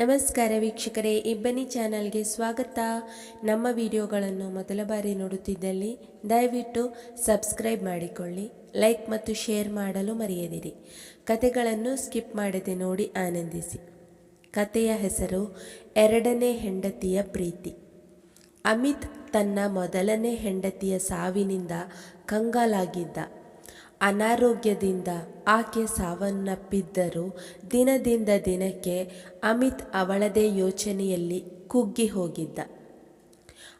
ನಮಸ್ಕಾರ ವೀಕ್ಷಕರೇ, ಇಬ್ಬನಿ ಚಾನಲ್ಗೆ ಸ್ವಾಗತ. ನಮ್ಮ ವಿಡಿಯೋಗಳನ್ನು ಮೊದಲ ಬಾರಿ ನೋಡುತ್ತಿದ್ದಲ್ಲಿ ದಯವಿಟ್ಟು ಸಬ್ಸ್ಕ್ರೈಬ್ ಮಾಡಿಕೊಳ್ಳಿ, ಲೈಕ್ ಮತ್ತು ಶೇರ್ ಮಾಡಲು ಮರೆಯದಿರಿ. ಕತೆಗಳನ್ನು ಸ್ಕಿಪ್ ಮಾಡದೆ ನೋಡಿ ಆನಂದಿಸಿ. ಕತೆಯ ಹೆಸರು ಎರಡನೇ ಹೆಂಡತಿಯ ಪ್ರೀತಿ. ಅಮಿತ್ ತನ್ನ ಮೊದಲನೇ ಹೆಂಡತಿಯ ಸಾವಿನಿಂದ ಕಂಗಾಲಾಗಿದ್ದ. ಅನಾರೋಗ್ಯದಿಂದ ಆಕೆ ಸಾವನ್ನಪ್ಪಿದ್ದರೂ ದಿನದಿಂದ ದಿನಕ್ಕೆ ಅಮಿತ್ ಅವಳದೇ ಯೋಚನೆಯಲ್ಲಿ ಕುಗ್ಗಿ ಹೋಗಿದ್ದ.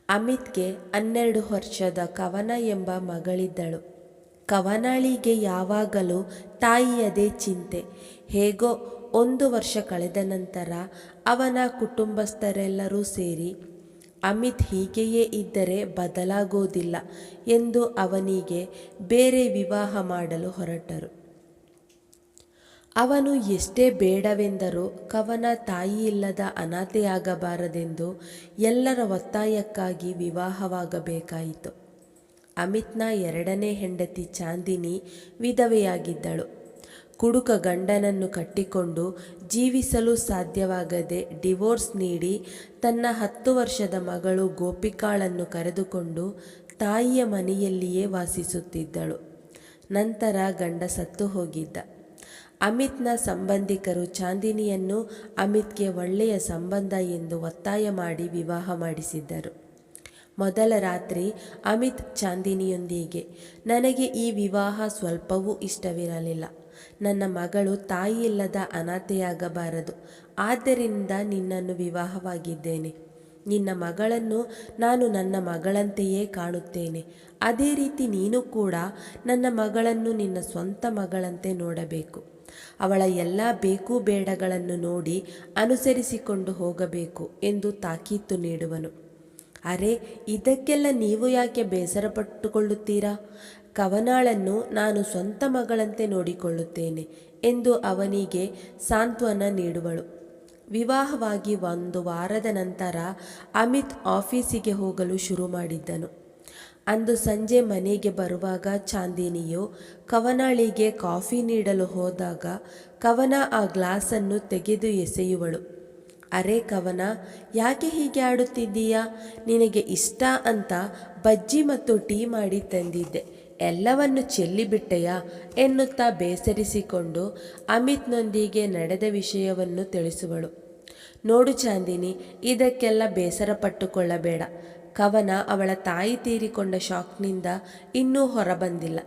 ಅಮಿತ್ಗೆ ಹನ್ನೆರಡು ವರ್ಷದ ಕವನ ಎಂಬ ಮಗಳಿದ್ದಳು. ಕವನಾಳಿಗೆ ಯಾವಾಗಲೂ ತಾಯಿಯದೇ ಚಿಂತೆ. ಹೇಗೋ ಒಂದು ವರ್ಷ ಕಳೆದ ನಂತರ ಅವನ ಕುಟುಂಬಸ್ಥರೆಲ್ಲರೂ ಸೇರಿ ಅಮಿತ್ ಹೀಗೆಯೇ ಇದ್ದರೆ ಬದಲಾಗೋದಿಲ್ಲ ಎಂದು ಅವನಿಗೆ ಬೇರೆ ವಿವಾಹ ಮಾಡಲು ಹೊರಟರು. ಅವನು ಎಷ್ಟೇ ಬೇಡವೆಂದರೂ ಕವನ ತಾಯಿಯಿಲ್ಲದ ಅನಾಥೆಯಾಗಬಾರದೆಂದು ಎಲ್ಲರ ಒತ್ತಾಯಕ್ಕಾಗಿ ವಿವಾಹವಾಗಬೇಕಾಯಿತು. ಅಮಿತ್ನ ಎರಡನೇ ಹೆಂಡತಿ ಚಾಂದಿನಿ ವಿಧವೆಯಾಗಿದ್ದಳು. ಕುಡುಕ ಗಂಡನನ್ನು ಕಟ್ಟಿಕೊಂಡು ಜೀವಿಸಲು ಸಾಧ್ಯವಾಗದೆ ಡಿವೋರ್ಸ್ ನೀಡಿ ತನ್ನ ಹತ್ತು ವರ್ಷದ ಮಗಳು ಗೋಪಿಕಾಳನ್ನು ಕರೆದುಕೊಂಡು ತಾಯಿಯ ಮನೆಯಲ್ಲಿಯೇ ವಾಸಿಸುತ್ತಿದ್ದಳು. ನಂತರ ಗಂಡ ಸತ್ತು ಹೋಗಿದ್ದ. ಅಮಿತ್ನ ಸಂಬಂಧಿಕರು ಚಾಂದಿನಿಯನ್ನು ಅಮಿತ್ಗೆ ಒಳ್ಳೆಯ ಸಂಬಂಧ ಎಂದು ಒತ್ತಾಯ ಮಾಡಿ ವಿವಾಹ ಮಾಡಿಸಿದ್ದರು. ಮೊದಲ ರಾತ್ರಿ ಅಮಿತ್ ಚಾಂದಿನಿಯೊಂದಿಗೆ, ನನಗೆ ಈ ವಿವಾಹ ಸ್ವಲ್ಪವೂ ಇಷ್ಟವಿರಲಿಲ್ಲ. ನನ್ನ ಮಗಳು ತಾಯಿಯಿಲ್ಲದ ಅನಾಥೆಯಾಗಬಾರದು. ಆದ್ದರಿಂದ ನಿನ್ನನ್ನು ವಿವಾಹವಾಗಿದ್ದೇನೆ. ನಿನ್ನ ಮಗಳನ್ನು ನಾನು ನನ್ನ ಮಗಳಂತೆಯೇ ಕಾಣುತ್ತೇನೆ. ಅದೇ ರೀತಿ ನೀನು ಕೂಡ ನನ್ನ ಮಗಳನ್ನು ನಿನ್ನ ಸ್ವಂತ ಮಗಳಂತೆ ನೋಡಬೇಕು. ಅವಳ ಎಲ್ಲ ಬೇಕು ಬೇಡಗಳನ್ನು ನೋಡಿ ಅನುಸರಿಸಿಕೊಂಡು ಹೋಗಬೇಕು ಎಂದು ತಾಕೀತು ನೀಡುವನು. ಅರೆ, ಇದಕ್ಕೆಲ್ಲ ನೀವು ಯಾಕೆ ಬೇಸರ ಪಟ್ಟುಕೊಳ್ಳುತ್ತೀರಾ ಕವನಾಳನ್ನು ನಾನು ಸ್ವಂತ ಮಗಳಂತೆ ನೋಡಿಕೊಳ್ಳುತ್ತೇನೆ ಎಂದು ಅವನಿಗೆ ಸಾಂತ್ವನ ನೀಡುವಳು. ವಿವಾಹವಾಗಿ ಒಂದು ವಾರದ ನಂತರ ಅಮಿತ್ ಆಫೀಸಿಗೆ ಹೋಗಲು ಶುರು ಮಾಡಿದ್ದನು. ಅಂದು ಸಂಜೆ ಮನೆಗೆ ಬರುವಾಗ ಚಾಂದಿನಿಯು ಕವನಾಳಿಗೆ ಕಾಫಿ ನೀಡಲು ಹೋದಾಗ ಕವನ ಆ ಗ್ಲಾಸನ್ನು ತೆಗೆದು ಎಸೆಯುವಳು. ಅರೆ ಕವನ, ಯಾಕೆ ಹೀಗೆ ಆಡುತ್ತಿದ್ದೀಯಾ? ನಿನಗೆ ಇಷ್ಟ ಅಂತ ಬಜ್ಜಿ ಮತ್ತು ಟೀ ಮಾಡಿ ತಂದಿದ್ದೆ. ಎಲ್ಲವನ್ನು ಚೆಲ್ಲಿಬಿಟ್ಟೆಯಾ ಎನ್ನುತ್ತಾ ಬೇಸರಿಸಿಕೊಂಡು ಅಮಿತ್ನೊಂದಿಗೆ ನಡೆದ ವಿಷಯವನ್ನು ತಿಳಿಸುವಳು. ನೋಡು ಚಾಂದಿನಿ, ಇದಕ್ಕೆಲ್ಲ ಬೇಸರ ಪಟ್ಟುಕೊಳ್ಳಬೇಡ. ಕವನ ಅವಳ ತಾಯಿ ತೀರಿಕೊಂಡ ಶಾಕ್ನಿಂದ ಇನ್ನೂ ಹೊರಬಂದಿಲ್ಲ.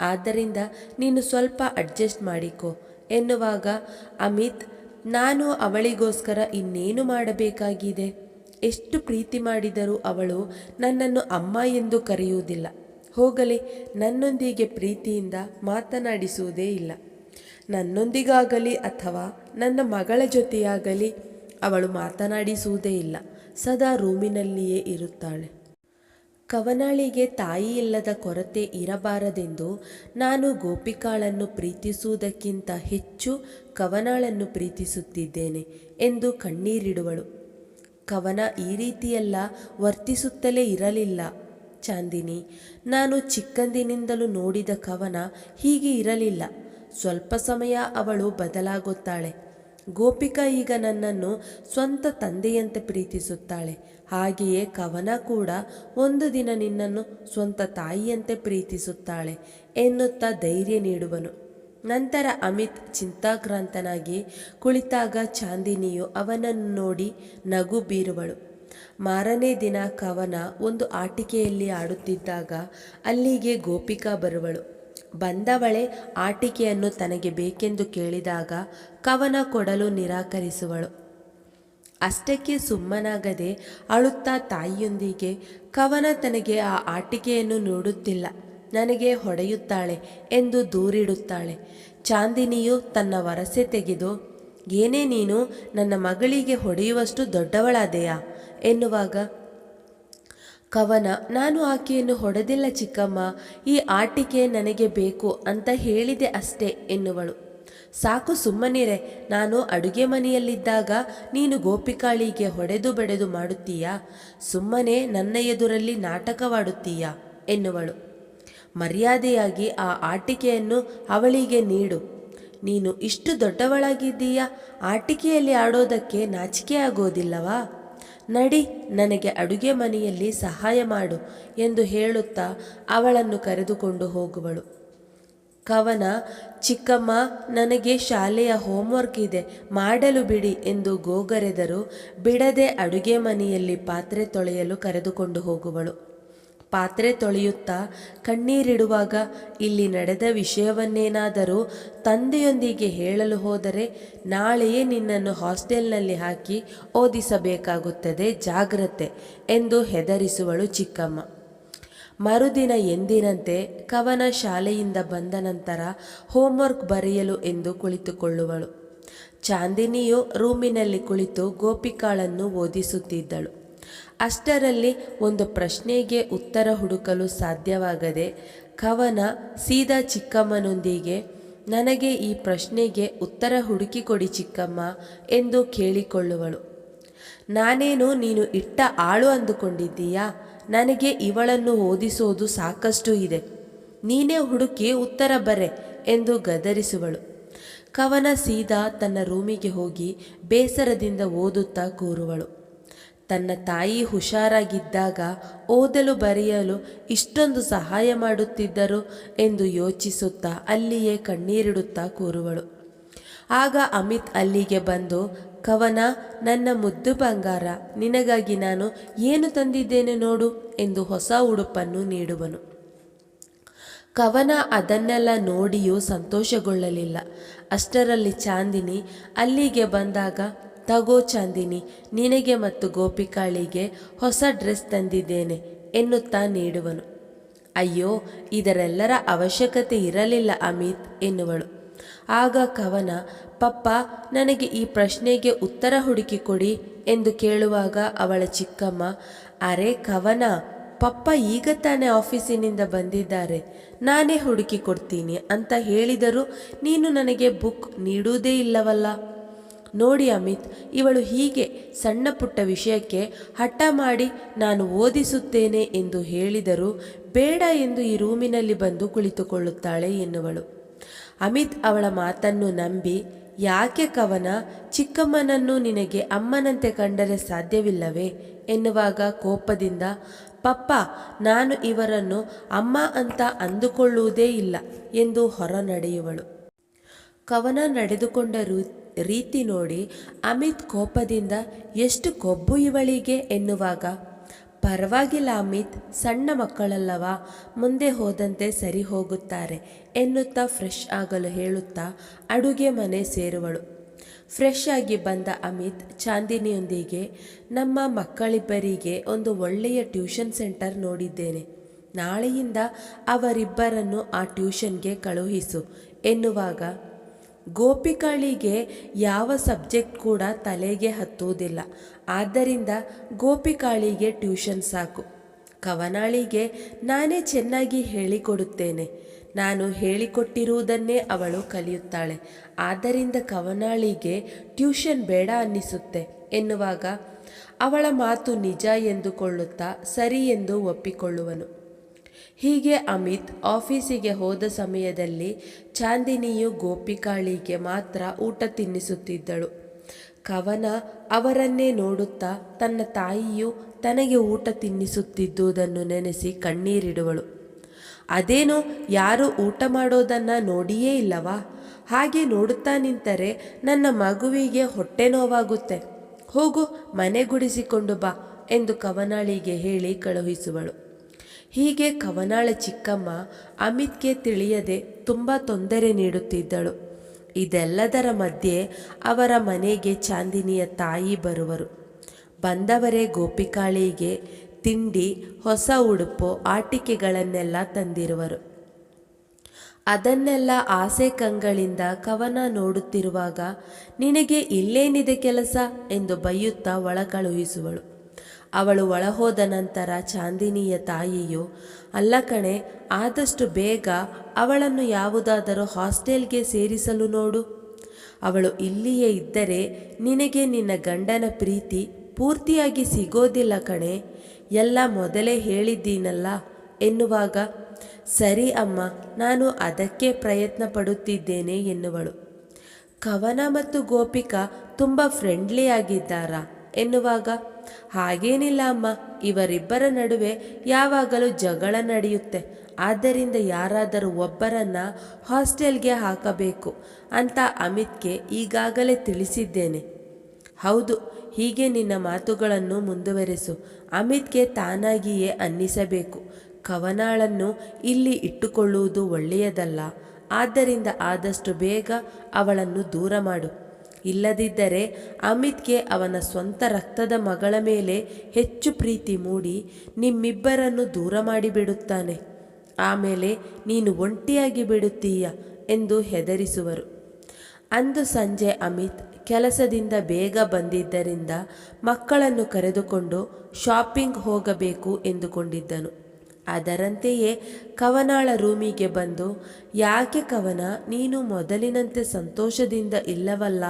ಆದ್ದರಿಂದ ನೀನು ಸ್ವಲ್ಪ ಅಡ್ಜಸ್ಟ್ ಮಾಡಿಕೊ ಎನ್ನುವಾಗ ಅಮಿತ್ ನಾನು ಅವಳಿಗೋಸ್ಕರ ಇನ್ನೇನು ಮಾಡಬೇಕಾಗಿದೆ? ಎಷ್ಟು ಪ್ರೀತಿ ಮಾಡಿದರೂ ಅವಳು ನನ್ನನ್ನು ಅಮ್ಮ ಎಂದು ಕರೆಯುವುದಿಲ್ಲ. ಹೋಗಲಿ, ನನ್ನೊಂದಿಗೆ ಪ್ರೀತಿಯಿಂದ ಮಾತನಾಡಿಸುವುದೇ ಇಲ್ಲ. ನನ್ನೊಂದಿಗಾಗಲಿ ಅಥವಾ ನನ್ನ ಮಗಳ ಜೊತೆಯಾಗಲಿ ಅವಳು ಮಾತನಾಡಿಸುವುದೇ ಇಲ್ಲ. ಸದಾ ರೂಮಿನಲ್ಲಿಯೇ ಇರುತ್ತಾಳೆ. ಕವನಾಳಿಗೆ ತಾಯಿ ಇಲ್ಲದ ಕೊರತೆ ಇರಬಾರದೆಂದು ನಾನು ಗೋಪಿಕಾಳನ್ನು ಪ್ರೀತಿಸುವುದಕ್ಕಿಂತ ಹೆಚ್ಚು ಕವನಾಳನ್ನು ಪ್ರೀತಿಸುತ್ತಿದ್ದೇನೆ ಎಂದು ಕಣ್ಣೀರಿಡುವಳು. ಕವನ ಈ ರೀತಿಯೆಲ್ಲ ವರ್ತಿಸುತ್ತಲೇ ಇರಲಿಲ್ಲ. ಚಾಂದಿನಿ, ನಾನು ಚಿಕ್ಕಂದಿನಿಂದಲೂ ನೋಡಿದ ಕವನ ಹೀಗೆ ಇರಲಿಲ್ಲ. ಸ್ವಲ್ಪ ಸಮಯ ಅವಳು ಬದಲಾಗುತ್ತಾಳೆ. ಗೋಪಿಕಾ ಈಗ ನನ್ನನ್ನು ಸ್ವಂತ ತಂದೆಯಂತೆ ಪ್ರೀತಿಸುತ್ತಾಳೆ. ಹಾಗೆಯೇ ಕವನ ಕೂಡ ಒಂದು ದಿನ ನಿನ್ನನ್ನು ಸ್ವಂತ ತಾಯಿಯಂತೆ ಪ್ರೀತಿಸುತ್ತಾಳೆ ಎನ್ನುತ್ತಾ ಧೈರ್ಯ ನೀಡುವನು. ನಂತರ ಅಮಿತ್ ಚಿಂತಾಕ್ರಾಂತನಾಗಿ ಕುಳಿತಾಗ ಚಾಂದಿನಿಯು ಅವನನ್ನು ನೋಡಿ ನಗು ಬೀರುವಳು. ಮಾರನೇ ದಿನ ಕವನ ಒಂದು ಆಟಿಕೆಯಲ್ಲಿ ಆಡುತ್ತಿದ್ದಾಗ ಅಲ್ಲಿಗೆ ಗೋಪಿಕಾ ಬರುವಳು. ಬಂದವಳೆ ಆಟಿಕೆಯನ್ನು ತನಗೆ ಬೇಕೆಂದು ಕೇಳಿದಾಗ ಕವನ ಕೊಡಲು ನಿರಾಕರಿಸುವಳು. ಅಷ್ಟಕ್ಕೆ ಸುಮ್ಮನಾಗದೆ ಅಳುತ್ತಾ ತಾಯಿಯೊಂದಿಗೆ, ಕವನ ತನಗೆ ಆ ಆಟಿಕೆಯನ್ನು ನೋಡುತ್ತಿಲ್ಲ, ನನಗೆ ಹೊಡೆಯುತ್ತಾಳೆ ಎಂದು ದೂರಿಡುತ್ತಾಳೆ. ಚಾಂದಿನಿಯು ತನ್ನ ವರಸೆ ತೆಗೆದು, ಏನೇ ನೀನು ನನ್ನ ಮಗಳಿಗೆ ಹೊಡೆಯುವಷ್ಟು ದೊಡ್ಡವಳಾದೆಯಾ? ಎನ್ನುವಾಗ ಕವನ, ನಾನು ಆಕೆಯನ್ನು ಹೊಡೆದಿಲ್ಲ ಚಿಕ್ಕಮ್ಮ, ಈ ಆಟಿಕೆ ನನಗೆ ಬೇಕು ಅಂತ ಹೇಳಿದೆ ಅಷ್ಟೇ ಎನ್ನುವಳು. ಸಾಕು ಸುಮ್ಮನಿರೆ, ನಾನು ಅಡುಗೆ ಮನೆಯಲ್ಲಿದ್ದಾಗ ನೀನು ಗೋಪಿಕಾಳಿಗೆ ಹೊಡೆದು ಬೆಡೆದು ಮಾಡುತ್ತೀಯಾ? ಸುಮ್ಮನೆ ನನ್ನ ಎದುರಲ್ಲಿ ನಾಟಕವಾಡುತ್ತೀಯಾ? ಎನ್ನುವಳು. ಮರ್ಯಾದೆಯಾಗಿ ಆ ಆಟಿಕೆಯನ್ನು ಅವಳಿಗೆ ನೀಡು. ನೀನು ಇಷ್ಟು ದೊಡ್ಡವಳಾಗಿದ್ದೀಯಾ? ಆಟಿಕೆಯಲ್ಲಿ ಆಡೋದಕ್ಕೆ ನಾಚಿಕೆ ಆಗೋದಿಲ್ಲವಾ ನಡಿ, ನನಗೆ ಅಡುಗೆ ಮನೆಯಲ್ಲಿ ಸಹಾಯ ಮಾಡು ಎಂದು ಹೇಳುತ್ತಾ ಅವಳನ್ನು ಕರೆದುಕೊಂಡು ಹೋಗುವಳು. ಕವನ, ಚಿಕ್ಕಮ್ಮ, ನನಗೆ ಶಾಲೆಯ ಹೋಮ್ವರ್ಕ್ ಇದೆ, ಮಾಡಲು ಬಿಡಿ ಎಂದು ಗೋಗರೆದರು, ಬಿಡದೆ ಅಡುಗೆ ಮನೆಯಲ್ಲಿ ಪಾತ್ರೆ ತೊಳೆಯಲು ಕರೆದುಕೊಂಡು ಹೋಗುವಳು. ಪಾತ್ರೆ ತೊಳೆಯುತ್ತಾ ಕಣ್ಣೀರಿಡುವಾಗ ಇಲ್ಲಿ ನಡೆದ ವಿಷಯವನ್ನೇನಾದರೂ ತಂದೆಯೊಂದಿಗೆ ಹೇಳಲು ಹೋದರೆ ನಾಳೆಯೇ ನಿನ್ನನ್ನು ಹಾಸ್ಟೆಲ್ನಲ್ಲಿ ಹಾಕಿ ಓದಿಸಬೇಕಾಗುತ್ತದೆ, ಜಾಗ್ರತೆ ಎಂದು ಹೆದರಿಸುವಳು ಚಿಕ್ಕಮ್ಮ. ಮರುದಿನ ಎಂದಿನಂತೆ ಕವನ ಶಾಲೆಯಿಂದ ಬಂದ ನಂತರ ಹೋಮ್ವರ್ಕ್ ಬರೆಯಲು ಎಂದು ಕುಳಿತುಕೊಳ್ಳುವಳು. ಚಾಂದಿನಿಯು ರೂಮಿನಲ್ಲಿ ಕುಳಿತು ಗೋಪಿಕಾಳನ್ನು ಓದಿಸುತ್ತಿದ್ದಳು. ಅಷ್ಟರಲ್ಲಿ ಒಂದು ಪ್ರಶ್ನೆಗೆ ಉತ್ತರ ಹುಡುಕಲು ಸಾಧ್ಯವಾಗದೆ, ಕವನ ಸೀದಾ ಚಿಕ್ಕಮ್ಮನೊಂದಿಗೆ, ನನಗೆ ಈ ಪ್ರಶ್ನೆಗೆ ಉತ್ತರ ಹುಡುಕಿಕೊಡಿ ಚಿಕ್ಕಮ್ಮ ಎಂದು ಕೇಳಿಕೊಳ್ಳುವಳು. ನಾನೇನು ನೀನು ಇಟ್ಟ ಆಳು ಅಂದುಕೊಂಡಿದ್ದೀಯಾ? ನನಗೆ ಇವಳನ್ನು ಓದಿಸೋದು ಸಾಕಷ್ಟು ಇದೆ. ನೀನೇ ಹುಡುಕಿ ಉತ್ತರ ಬರೆ ಎಂದು ಗದರಿಸುವಳು. ಕವನ ಸೀದಾ ತನ್ನ ರೂಮಿಗೆ ಹೋಗಿ ಬೇಸರದಿಂದ ಓದುತ್ತಾ ಕೂರುವಳು. ತನ್ನ ತಾಯಿ ಹುಷಾರಾಗಿದ್ದಾಗ ಓದಲು ಬರೆಯಲು ಇಷ್ಟೊಂದು ಸಹಾಯ ಮಾಡುತ್ತಿದ್ದರು ಎಂದು ಯೋಚಿಸುತ್ತಾ ಅಲ್ಲಿಯೇ ಕಣ್ಣೀರಿಡುತ್ತಾ ಕೂರುವಳು. ಆಗ ಅಮಿತ್ ಅಲ್ಲಿಗೆ ಬಂದು, ಕವನ, ನನ್ನ ಮುದ್ದು ಬಂಗಾರ, ನಿನಗಾಗಿ ನಾನು ಏನು ತಂದಿದ್ದೇನೆ ನೋಡು ಎಂದು ಹೊಸ ಉಡುಪನ್ನು ನೀಡುವನು. ಕವನ ಅದನ್ನೆಲ್ಲ ನೋಡಿಯೂ ಸಂತೋಷಗೊಳ್ಳಲಿಲ್ಲ. ಅಷ್ಟರಲ್ಲಿ ಚಾಂದಿನಿ ಅಲ್ಲಿಗೆ ಬಂದಾಗ ತಗೋ ಚಾಂದಿನಿ, ನಿನಗೆ ಮತ್ತು ಗೋಪಿಕಾಳಿಗೆ ಹೊಸ ಡ್ರೆಸ್ ತಂದಿದ್ದೇನೆ ಎನ್ನುತ್ತಾ ನೀಡುವನು. ಅಯ್ಯೋ, ಇದರೆಲ್ಲರ ಅವಶ್ಯಕತೆ ಇರಲಿಲ್ಲ ಅಮಿತ್ ಎನ್ನುವಳು. ಆಗ ಕವನ, ಪಪ್ಪ, ನನಗೆ ಈ ಪ್ರಶ್ನೆಗೆ ಉತ್ತರ ಹುಡುಕಿಕೊಡಿ ಎಂದು ಕೇಳುವಾಗ ಅವಳ ಚಿಕ್ಕಮ್ಮ, ಅರೆ ಕವನ, ಪಪ್ಪ ಈಗ ತಾನೇ ಆಫೀಸಿನಿಂದ ಬಂದಿದ್ದಾರೆ, ನಾನೇ ಹುಡುಕಿ ಕೊಡ್ತೀನಿ ಅಂತ ಹೇಳಿದರೂ ನೀನು ನನಗೆ ಬುಕ್ ನೀಡುವುದೇ ಇಲ್ಲವಲ್ಲ. ನೋಡಿ ಅಮಿತ್, ಇವಳು ಹೀಗೆ ಸಣ್ಣ ಪುಟ್ಟ ವಿಷಯಕ್ಕೆ ಹಠ ಮಾಡಿ ನಾನು ಓದಿಸುತ್ತೇನೆ ಎಂದು ಹೇಳಿದರೂ ಬೇಡ ಎಂದು ಈ ರೂಮಿನಲ್ಲಿ ಬಂದು ಕುಳಿತುಕೊಳ್ಳುತ್ತಾಳೆ ಎನ್ನುವಳು. ಅಮಿತ್ ಅವಳ ಮಾತನ್ನು ನಂಬಿ, ಯಾಕೆ ಕವನ? ಚಿಕ್ಕಮ್ಮನನ್ನು ನಿನಗೆ ಅಮ್ಮನಂತೆ ಕಂಡರೆ ಸಾಧ್ಯವಿಲ್ಲವೇ? ಎನ್ನುವಾಗ ಕೋಪದಿಂದ, ಪಪ್ಪ, ನಾನು ಇವರನ್ನು ಅಮ್ಮ ಅಂತ ಅಂದುಕೊಳ್ಳುವುದೇ ಇಲ್ಲ ಎಂದು ಹೊರ ನಡೆಯುವಳು ಕವನ ನಡೆದುಕೊಂಡ ರೀತಿ ನೋಡಿ ಅಮಿತ್ ಕೋಪದಿಂದ ಎಷ್ಟು ಕೊಬ್ಬು ಇವಳಿಗೆ ಎನ್ನುವಾಗ. ಪರವಾಗಿಲ್ಲ ಅಮಿತ್, ಸಣ್ಣ ಮಕ್ಕಳಲ್ಲವ, ಮುಂದೆ ಹೋದಂತೆ ಸರಿ ಹೋಗುತ್ತಾರೆ ಎನ್ನುತ್ತಾ ಫ್ರೆಶ್ ಆಗಲು ಹೇಳುತ್ತಾ ಅಡುಗೆ ಮನೆ ಸೇರುವಳು. ಫ್ರೆಶ್ ಆಗಿ ಬಂದ ಅಮಿತ್ ಚಾಂದಿನಿಯೊಂದಿಗೆ, ನಮ್ಮ ಮಕ್ಕಳಿಬ್ಬರಿಗೆ ಒಂದು ಒಳ್ಳೆಯ ಟ್ಯೂಷನ್ ಸೆಂಟರ್ ನೋಡಿದ್ದೇನೆ. ನಾಳೆಯಿಂದ ಅವರಿಬ್ಬರನ್ನು ಆ ಟ್ಯೂಷನ್ಗೆ ಕಳುಹಿಸು ಎನ್ನುವಾಗ ಗೋಪಿಕಾಳಿಗೆ ಯಾವ ಸಬ್ಜೆಕ್ಟ್ ಕೂಡ ತಲೆಗೆ ಹತ್ತುವುದಿಲ್ಲ. ಆದ್ದರಿಂದ ಗೋಪಿಕಾಳಿಗೆ ಟ್ಯೂಷನ್ ಸಾಕು. ಕವನಾಳಿಗೆ ನಾನೇ ಚೆನ್ನಾಗಿ ಹೇಳಿಕೊಡುತ್ತೇನೆ. ನಾನು ಹೇಳಿಕೊಟ್ಟಿರುವುದನ್ನೇ ಅವಳು ಕಲಿಯುತ್ತಾಳೆ. ಆದ್ದರಿಂದ ಕವನಾಳಿಗೆ ಟ್ಯೂಷನ್ ಬೇಡ ಅನ್ನಿಸುತ್ತೆ ಎನ್ನುವಾಗ ಅವಳ ಮಾತು ನಿಜ ಎಂದುಕೊಳ್ಳುತ್ತಾ ಸರಿ ಎಂದು ಒಪ್ಪಿಕೊಳ್ಳುವನು. ಹೀಗೆ ಅಮಿತ್ ಆಫೀಸಿಗೆ ಹೋದ ಸಮಯದಲ್ಲಿ ಚಾಂದಿನಿಯು ಗೋಪಿಕಾಳಿಗೆ ಮಾತ್ರ ಊಟ ತಿನ್ನಿಸುತ್ತಿದ್ದಳು. ಕವನ ಅವರನ್ನೇ ನೋಡುತ್ತಾ ತನ್ನ ತಾಯಿಯು ತನಗೆ ಊಟ ತಿನ್ನಿಸುತ್ತಿದ್ದುದನ್ನು ನೆನೆಸಿ ಕಣ್ಣೀರಿಡುವಳು. ಅದೇನೋ, ಯಾರು ಊಟ ಮಾಡೋದನ್ನು ನೋಡಿಯೇ ಇಲ್ಲವಾ? ಹಾಗೆ ನೋಡುತ್ತಾ ನಿಂತರೆ ನನ್ನ ಮಗುವಿಗೆ ಹೊಟ್ಟೆ ನೋವಾಗುತ್ತೆ. ಹೋಗು, ಮನೆ ಗುಡಿಸಿಕೊಂಡು ಬಾ ಎಂದು ಕವನಾಳಿಗೆ ಹೇಳಿ ಕಳುಹಿಸುವಳು. ಹೀಗೆ ಕವನಾಳ ಚಿಕ್ಕಮ್ಮ ಅಮಿತ್ಗೆ ತಿಳಿಯದೆ ತುಂಬ ತೊಂದರೆ ನೀಡುತ್ತಿದ್ದಳು. ಇದೆಲ್ಲದರ ಮಧ್ಯೆ ಅವರ ಮನೆಗೆ ಚಾಂದಿನಿಯ ತಾಯಿ ಬರುವರು. ಬಂದವರೇ ಗೋಪಿಕಾಳಿಗೆ ತಿಂಡಿ, ಹೊಸ ಉಡುಪು, ಆಟಿಕೆಗಳನ್ನೆಲ್ಲ ತಂದಿರುವರು. ಅದನ್ನೆಲ್ಲ ಆಸೆ ಕಂಗಳಿಂದ ಕವನ ನೋಡುತ್ತಿರುವಾಗ, ನಿನಗೆ ಇಲ್ಲೇನಿದೆ ಕೆಲಸ? ಎಂದು ಬೈಯುತ್ತಾ ಒಳ ಕಳುಹಿಸುವಳು ಅವಳು ಒಳಹೋದ ನಂತರ ಚಾಂದಿನಿಯ ತಾಯಿಯು, ಅಲ್ಲ ಕಣೆ, ಆದಷ್ಟು ಬೇಗ ಅವಳನ್ನು ಯಾವುದಾದರೂ ಹಾಸ್ಟೆಲ್ಗೆ ಸೇರಿಸಲು ನೋಡು. ಅವಳು ಇಲ್ಲಿಯೇ ಇದ್ದರೆ ನಿನಗೆ ನಿನ್ನ ಗಂಡನ ಪ್ರೀತಿ ಪೂರ್ತಿಯಾಗಿ ಸಿಗೋದಿಲ್ಲ ಕಣೆ. ಎಲ್ಲ ಮೊದಲೇ ಹೇಳಿದ್ದೀನಲ್ಲ ಎನ್ನುವಾಗ, ಸರಿ ಅಮ್ಮ, ನಾನು ಅದಕ್ಕೆ ಪ್ರಯತ್ನ ಪಡುತ್ತಿದ್ದೇನೆ ಎನ್ನುವಳು. ಕವನ ಮತ್ತು ಗೋಪಿಕಾ ತುಂಬ ಫ್ರೆಂಡ್ಲಿ ಆಗಿದ್ದಾರಾ ಎನ್ನುವಾಗ ಹಾಗೇನಿಲ್ಲ ಅಮ್ಮ, ಇವರಿಬ್ಬರ ನಡುವೆ ಯಾವಾಗಲೂ ಜಗಳ ನಡೆಯುತ್ತೆ. ಆದ್ದರಿಂದ ಯಾರಾದರೂ ಒಬ್ಬರನ್ನ ಹಾಸ್ಟೆಲ್ಗೆ ಹಾಕಬೇಕು ಅಂತ ಅಮಿತ್ಗೆ ಈಗಾಗಲೇ ತಿಳಿಸಿದ್ದೇನೆ. ಹೌದು, ಹೀಗೆ ನಿನ್ನ ಮಾತುಗಳನ್ನು ಮುಂದುವರೆಸು. ಅಮಿತ್ಗೆ ತಾನಾಗಿಯೇ ಅನ್ನಿಸಬೇಕು. ಕವನಾಳನ್ನು ಇಲ್ಲಿ ಇಟ್ಟುಕೊಳ್ಳುವುದು ಒಳ್ಳೆಯದಲ್ಲ. ಆದ್ದರಿಂದ ಆದಷ್ಟು ಬೇಗ ಅವಳನ್ನು ದೂರ ಮಾಡು. ಇಲ್ಲದಿದ್ದರೆ ಅಮಿತ್ಗೆ ಅವನ ಸ್ವಂತ ರಕ್ತದ ಮಗಳ ಮೇಲೆ ಹೆಚ್ಚು ಪ್ರೀತಿ ಮೂಡಿ ನಿಮ್ಮಿಬ್ಬರನ್ನು ದೂರ ಮಾಡಿಬಿಡುತ್ತಾನೆ ಆಮೇಲೆ ನೀನು ಒಂಟಿಯಾಗಿ ಬಿಡುತ್ತೀಯ ಎಂದು ಹೆದರಿಸುವರು. ಅಂದು ಸಂಜೆ ಅಮಿತ್ ಕೆಲಸದಿಂದ ಬೇಗ ಬಂದಿದ್ದರಿಂದ ಮಕ್ಕಳನ್ನು ಕರೆದುಕೊಂಡು ಶಾಪಿಂಗ್ ಹೋಗಬೇಕು ಎಂದುಕೊಂಡಿದ್ದನು. ಅದರಂತೆಯೇ ಕವನಾಳ ರೂಮಿಗೆ ಬಂದು, ಯಾಕೆ ಕವನ? ನೀನು ಮೊದಲಿನಂತೆ ಸಂತೋಷದಿಂದ ಇಲ್ಲವಲ್ಲ.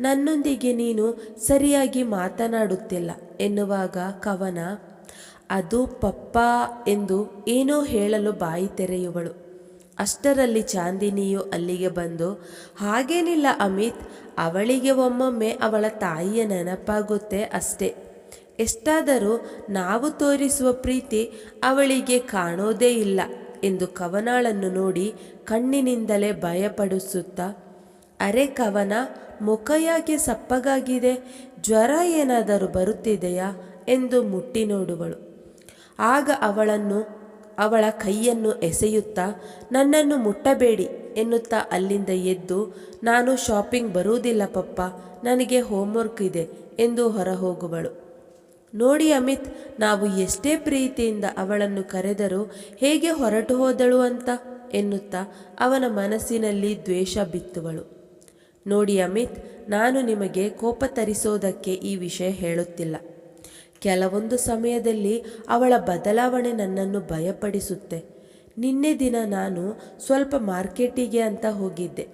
ನನ್ನೊಂದಿಗೆ ನೀನು ಸರಿಯಾಗಿ ಮಾತನಾಡುತ್ತಿಲ್ಲ. ಎನ್ನುವಾಗ ಕವನ, ಅದು ಪಪ್ಪ ಎಂದು ಏನೋ ಹೇಳಲು ಬಾಯಿ ತೆರೆಯುವಳು. ಅಷ್ಟರಲ್ಲಿ ಚಾಂದಿನಿಯು ಅಲ್ಲಿಗೆ ಬಂದು, ಹಾಗೇನಿಲ್ಲ ಅಮಿತ್, ಅವಳಿಗೆ ಒಮ್ಮೊಮ್ಮೆ ಅವಳ ತಾಯಿಯ ನೆನಪಾಗುತ್ತೆ ಅಷ್ಟೇ. ಎಷ್ಟಾದರೂ ನಾವು ತೋರಿಸುವ ಪ್ರೀತಿ ಅವಳಿಗೆ ಕಾಣೋದೇ ಇಲ್ಲ ಎಂದು ಕವನಾಳನ್ನು ನೋಡಿ ಕಣ್ಣಿನಿಂದಲೇ ಭಯಪಡಿಸುತ್ತಾ, ಅರೆ ಕವನ ಮುಖ ಯಾಕೆ ಸಪ್ಪಗಾಗಿದೆ, ಜ್ವರ ಏನಾದರೂ ಬರುತ್ತಿದೆಯಾ ಎಂದು ಮುಟ್ಟಿ ನೋಡುವಳು. ಆಗ ಅವಳನ್ನು, ಅವಳ ಕೈಯನ್ನು ಎಸೆಯುತ್ತಾ, ನನ್ನನ್ನು ಮುಟ್ಟಬೇಡಿ ಎನ್ನುತ್ತಾ ಅಲ್ಲಿಂದ ಎದ್ದು, ನಾನು ಶಾಪಿಂಗ್ ಬರುವುದಿಲ್ಲ ಪಪ್ಪ, ನನಗೆ ಹೋಮ್ವರ್ಕ್ ಇದೆ ಎಂದು ಹೊರಹೋಗುವಳು. ನೋಡಿ ಅಮಿತ್, ನಾವು ಎಷ್ಟೇ ಪ್ರೀತಿಯಿಂದ ಅವಳನ್ನು ಕರೆದರೂ ಹೇಗೆ ಹೊರಟು ಹೋದಳು ಅಂತ ಎನ್ನುತ್ತಾ ಅವನ ಮನಸ್ಸಿನಲ್ಲಿ ದ್ವೇಷ ಬಿತ್ತುವಳು. ನೋಡಿ ಅಮಿತ್, ನಾನು ನಿಮಗೆ ಕೋಪ ತರಿಸೋದಕ್ಕೆ ಈ ವಿಷಯ ಹೇಳುತ್ತಿಲ್ಲ. ಕೆಲವೊಂದು ಸಮಯದಲ್ಲಿ ಅವಳ ಬದಲಾವಣೆ ನನ್ನನ್ನು ಭಯಪಡಿಸುತ್ತೆ. ನಿನ್ನೆ ದಿನ ನಾನು ಸ್ವಲ್ಪ ಮಾರ್ಕೆಟಿಗೆ ಅಂತ ಹೋಗಿದ್ದೆ.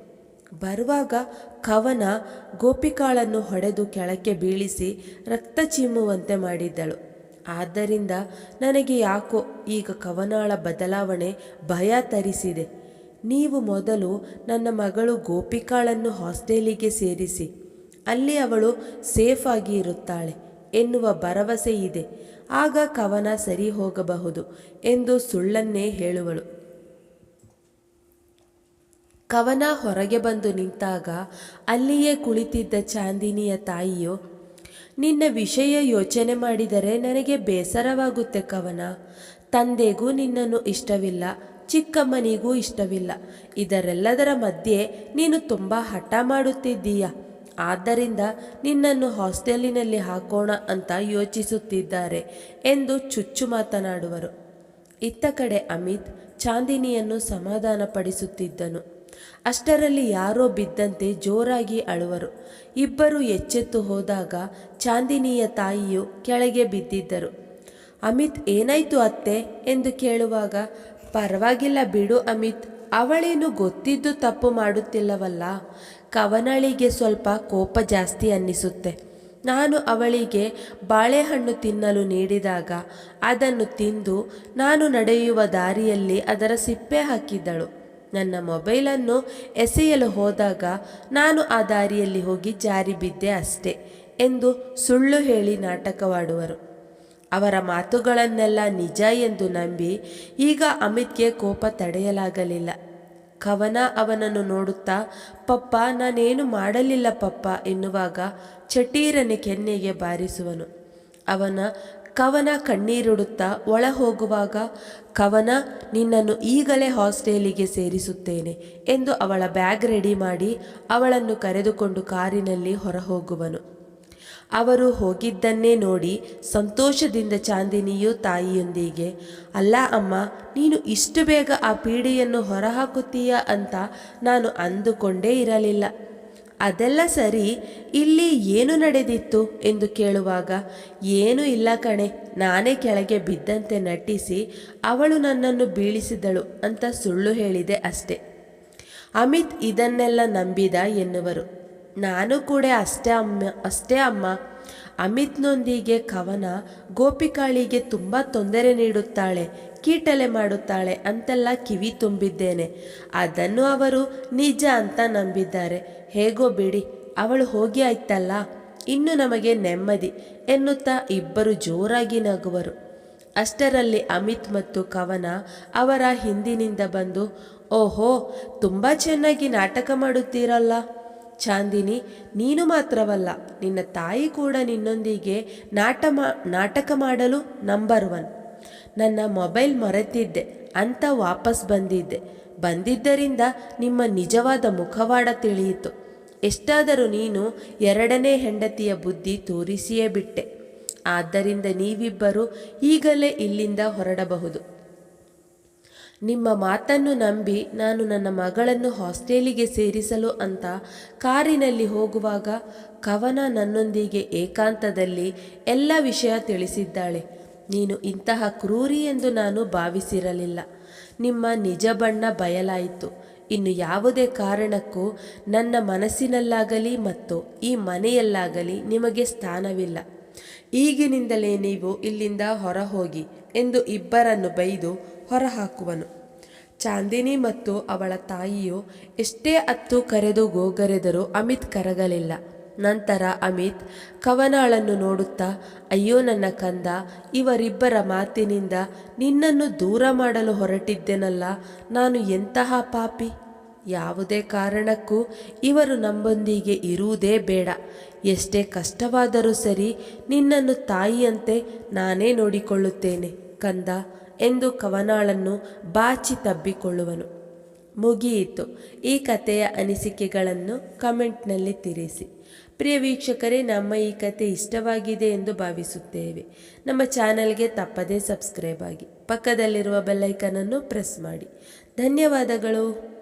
ಬರುವಾಗ ಕವನ ಗೋಪಿಕಾಳನ್ನು ಹೊಡೆದು ಕೆಳಕ್ಕೆ ಬೀಳಿಸಿ ರಕ್ತ ಚಿಮ್ಮುವಂತೆ ಮಾಡಿದ್ದಳು. ಆದ್ದರಿಂದ ನನಗೆ ಯಾಕೋ ಈಗ ಕವನಾಳ ಬದಲಾವಣೆ ಭಯ ತರಿಸಿದೆ. ನೀವು ಮೊದಲು ನನ್ನ ಮಗಳು ಗೋಪಿಕಾಳನ್ನು ಹಾಸ್ಟೆಲಿಗೆ ಸೇರಿಸಿ. ಅಲ್ಲಿ ಅವಳು ಸೇಫ್ ಆಗಿ ಇರುತ್ತಾಳೆ ಎನ್ನುವ ಭರವಸೆ ಇದೆ. ಆಗ ಕವನ ಸರಿ ಹೋಗಬಹುದು ಎಂದು ಸುಳ್ಳನ್ನೇ ಹೇಳುವಳು. ಕವನ ಹೊರಗೆ ಬಂದು ನಿಂತಾಗ ಅಲ್ಲಿಯೇ ಕುಳಿತಿದ್ದ ಚಾಂದಿನಿಯ ತಾಯಿಯು, ನಿನ್ನ ವಿಷಯ ಯೋಚನೆ ಮಾಡಿದರೆ ನನಗೆ ಬೇಸರವಾಗುತ್ತೆ ಕವನ. ತಂದೆಗೂ ನಿನ್ನನ್ನು ಇಷ್ಟವಿಲ್ಲ. ಚಿಕ್ಕಮ್ಮನಿಗೂ ಇಷ್ಟವಿಲ್ಲ. ಇದರೆಲ್ಲದರ ಮಧ್ಯೆ ನೀನು ತುಂಬ ಹಠ ಮಾಡುತ್ತಿದ್ದೀಯ. ಆದ್ದರಿಂದ ನಿನ್ನನ್ನು ಹಾಸ್ಟೆಲಿನಲ್ಲಿ ಹಾಕೋಣ ಅಂತ ಯೋಚಿಸುತ್ತಿದ್ದಾರೆ ಎಂದು ಚುಚ್ಚು ಮಾತನಾಡುವರು. ಇತ್ತ ಕಡೆ ಅಮಿತ್ ಚಾಂದಿನಿಯನ್ನು ಸಮಾಧಾನಪಡಿಸುತ್ತಿದ್ದನು. ಅಷ್ಟರಲ್ಲಿ ಯಾರೋ ಬಿದ್ದಂತೆ ಜೋರಾಗಿ ಅಳುವರು. ಇಬ್ಬರು ಎಚ್ಚೆತ್ತು ಹೋದಾಗ ಚಾಂದಿನಿಯ ತಾಯಿಯು ಕೆಳಗೆ ಬಿದ್ದಿದ್ದರು. ಅಮಿತ್, ಏನಾಯ್ತು ಅತ್ತೆ? ಎಂದು ಕೇಳುವಾಗ ಪರವಾಗಿಲ್ಲ ಬಿಡು ಅಮಿತ್. ಅವಳೇನು ಗೊತ್ತಿದ್ದು ತಪ್ಪು ಮಾಡುತ್ತಿಲ್ಲವಲ್ಲ? ಕವನಳಿಗೆ ಸ್ವಲ್ಪ ಕೋಪ ಜಾಸ್ತಿ ಅನ್ನಿಸುತ್ತೆ. ನಾನು ಅವಳಿಗೆ ಬಾಳೆಹಣ್ಣು ತಿನ್ನಲು ನೀಡಿದಾಗ ಅದನ್ನು ತಿಂದು ನಾನು ನಡೆಯುವ ದಾರಿಯಲ್ಲಿ ಅದರ ಸಿಪ್ಪೆ ಹಾಕಿದ್ದಳು. ನನ್ನ ಮೊಬೈಲನ್ನು ಎಸೆಯಲು ಹೋದಾಗ ನಾನು ಆ ದಾರಿಯಲ್ಲಿ ಹೋಗಿ ಜಾರಿ ಬಿದ್ದೆ ಅಷ್ಟೇ ಎಂದು ಸುಳ್ಳು ಹೇಳಿ ನಾಟಕವಾಡುವರು. ಅವರ ಮಾತುಗಳನ್ನೆಲ್ಲ ನಿಜ ಎಂದು ನಂಬಿ ಈಗ ಅಮಿತ್ಗೆ ಕೋಪ ತಡೆಯಲಾಗಲಿಲ್ಲ. ಕವನ ಅವನನ್ನು ನೋಡುತ್ತಾ, ಪಪ್ಪ, ನಾನೇನು ಮಾಡಲಿಲ್ಲ ಪಪ್ಪ ಎನ್ನುವಾಗ ಚಟೀರನೆ ಕೆನ್ನೆಗೆ ಬಾರಿಸುವನು. ಅವನ ಕವನ ಕಣ್ಣೀರಿಡುತ್ತಾ ಒಳ ಹೋಗುವಾಗ ಕವನ, ನಿನ್ನನ್ನು ಈಗಲೇ ಹಾಸ್ಟೆಲಿಗೆ ಸೇರಿಸುತ್ತೇನೆ ಎಂದು ಅವಳ ಬ್ಯಾಗ್ ರೆಡಿ ಮಾಡಿ ಅವಳನ್ನು ಕರೆದುಕೊಂಡು ಕಾರಿನಲ್ಲಿ ಹೊರಹೋಗುವನು. ಅವರು ಹೋಗಿದ್ದನ್ನೇ ನೋಡಿ ಸಂತೋಷದಿಂದ ಚಾಂದಿನಿಯು ತಾಯಿಯೊಂದಿಗೆ, ಅಲ್ಲ ಅಮ್ಮ, ನೀನು ಇಷ್ಟು ಬೇಗ ಆ ಪೀಡೆಯನ್ನು ಹೊರಹಾಕುತ್ತೀಯ ಅಂತ ನಾನು ಅಂದುಕೊಂಡೇ ಇರಲಿಲ್ಲ. ಅದೆಲ್ಲ ಸರಿ, ಇಲ್ಲಿ ಏನು ನಡೆದಿತ್ತು? ಎಂದು ಕೇಳುವಾಗ, ಏನೂ ಇಲ್ಲ ಕಣೆ, ನಾನೇ ಕೆಳಗೆ ಬಿದ್ದಂತೆ ನಟಿಸಿ ಅವಳು ನನ್ನನ್ನು ಬೀಳಿಸಿದಳು ಅಂತ ಸುಳ್ಳು ಹೇಳಿದೆ ಅಷ್ಟೆ. ಅಮಿತ್ ಇದನ್ನೆಲ್ಲ ನಂಬಿದ ಎನ್ನುವರು. ನಾನು ಕೂಡ ಅಷ್ಟೇ ಅಮ್ಮ ಅಷ್ಟೇ ಅಮ್ಮ. ಅಮಿತ್ನೊಂದಿಗೆ ಕವನ ಗೋಪಿಕಾಳಿಗೆ ತುಂಬ ತೊಂದರೆ ನೀಡುತ್ತಾಳೆ, ಕೀಟಲೆ ಮಾಡುತ್ತಾಳೆ ಅಂತೆಲ್ಲ ಕಿವಿ ತುಂಬಿದ್ದೇನೆ. ಅದನ್ನು ಅವರು ನಿಜ ಅಂತ ನಂಬಿದ್ದಾರೆ. ಹೇಗೋ ಬಿಡಿ, ಅವಳು ಹೋಗಿ ಆಯ್ತಲ್ಲ? ಇನ್ನು ನಮಗೆ ನೆಮ್ಮದಿ ಎನ್ನುತ್ತಾ ಇಬ್ಬರು ಜೋರಾಗಿ ನಗುವರು. ಅಷ್ಟರಲ್ಲಿ ಅಮಿತ್ ಮತ್ತು ಕವನ ಅವರ ಹಿಂದಿನಿಂದ ಬಂದು, ಓಹೋ, ತುಂಬ ಚೆನ್ನಾಗಿ ನಾಟಕ ಮಾಡುತ್ತೀರಲ್ಲ. ಚಾಂದಿನಿ, ನೀನು ಮಾತ್ರವಲ್ಲ, ನಿನ್ನ ತಾಯಿ ಕೂಡ ನಿನ್ನೊಂದಿಗೆ ನಾಟ ಮಾ, ನಾಟಕ ಮಾಡಲು ನಂಬರ್ ಒನ್ ನನ್ನ ಮೊಬೈಲ್ ಮರೆತಿದ್ದೆ, ಅಂತ ವಾಪಸ್ ಬಂದಿದ್ದೆ. ಬಂದಿದ್ದರಿಂದ ನಿಮ್ಮ ನಿಜವಾದ ಮುಖವಾಡ ತಿಳಿಯಿತು. ಎಷ್ಟಾದರೂ ನೀನು ಎರಡನೇ ಹೆಂಡತಿಯ ಬುದ್ಧಿ ತೋರಿಸಿಯೇ ಬಿಟ್ಟೆ. ಆದ್ದರಿಂದ ನೀವಿಬ್ಬರು ಈಗಲೇ ಇಲ್ಲಿಂದ ಹೊರಡಬಹುದು. ನಿಮ್ಮ ಮಾತನ್ನು ನಂಬಿ ನಾನು ನನ್ನ ಮಗಳನ್ನು ಹಾಸ್ಟೆಲಿಗೆ ಸೇರಿಸಲು ಅಂತ ಕಾರಿನಲ್ಲಿ ಹೋಗುವಾಗ ಕವನ ನನ್ನೊಂದಿಗೆ ಏಕಾಂತದಲ್ಲಿ ಎಲ್ಲ ವಿಷಯ ತಿಳಿಸಿದ್ದಾಳೆ. ನೀನು ಇಂತಹ ಕ್ರೂರಿ ಎಂದು ನಾನು ಭಾವಿಸಿರಲಿಲ್ಲ. ನಿಮ್ಮ ನಿಜ ಬಣ್ಣ ಬಯಲಾಯಿತು. ಇನ್ನು ಯಾವುದೇ ಕಾರಣಕ್ಕೂ ನನ್ನ ಮನಸ್ಸಿನಲ್ಲಾಗಲಿ ಮತ್ತು ಈ ಮನೆಯಲ್ಲಾಗಲಿ ನಿಮಗೆ ಸ್ಥಾನವಿಲ್ಲ. ಈಗಿನಿಂದಲೇ ನೀವು ಇಲ್ಲಿಂದ ಹೊರ ಹೋಗಿ ಎಂದು ಇಬ್ಬರನ್ನು ಬೈದು ಹೊರಹಾಕುವನು. ಚಾಂದಿನಿ ಮತ್ತು ಅವಳ ತಾಯಿಯು ಎಷ್ಟೇ ಅತ್ತು ಕರೆದು ಗೋಗರೆದರೂ ಅಮಿತ್ ಕರಗಲಿಲ್ಲ. ನಂತರ ಅಮಿತ್ ಕವನಾಳನ್ನು ನೋಡುತ್ತಾ, ಅಯ್ಯೋ ನನ್ನ ಕಂದ, ಇವರಿಬ್ಬರ ಮಾತಿನಿಂದ ನಿನ್ನನ್ನು ದೂರ ಮಾಡಲು ಹೊರಟಿದ್ದೆನಲ್ಲ, ನಾನು ಎಂತಹ ಪಾಪಿ? ಯಾವುದೇ ಕಾರಣಕ್ಕೂ ಇವರು ನಮ್ಮೊಂದಿಗೆ ಇರುವುದೇ ಬೇಡ. ಎಷ್ಟೇ ಕಷ್ಟವಾದರೂ ಸರಿ ನಿನ್ನನ್ನು ತಾಯಿಯಂತೆ ನಾನೇ ನೋಡಿಕೊಳ್ಳುತ್ತೇನೆ. ಕಂದ ಎಂದು ಕವನಾಳನ್ನು ಬಾಚಿ ತಬ್ಬಿಕೊಳ್ಳುವನು. ಮುಗಿಯಿತು. ಈ ಕಥೆಯ ಅನಿಸಿಕೆಗಳನ್ನು ಕಮೆಂಟ್ನಲ್ಲಿ ತಿಳಿಸಿ ಪ್ರಿಯ ವೀಕ್ಷಕರೇ, ನಮ್ಮ ಈ ಕತೆ ಇಷ್ಟವಾಗಿದೆ ಎಂದು ಭಾವಿಸುತ್ತೇವೆ. ನಮ್ಮ ಚಾನಲ್ಗೆ ತಪ್ಪದೇ ಸಬ್ಸ್ಕ್ರೈಬ್ ಆಗಿ. ಪಕ್ಕದಲ್ಲಿರುವ ಬೆಲ್ಲೈಕನನ್ನು ಪ್ರೆಸ್ ಮಾಡಿ. ಧನ್ಯವಾದಗಳು.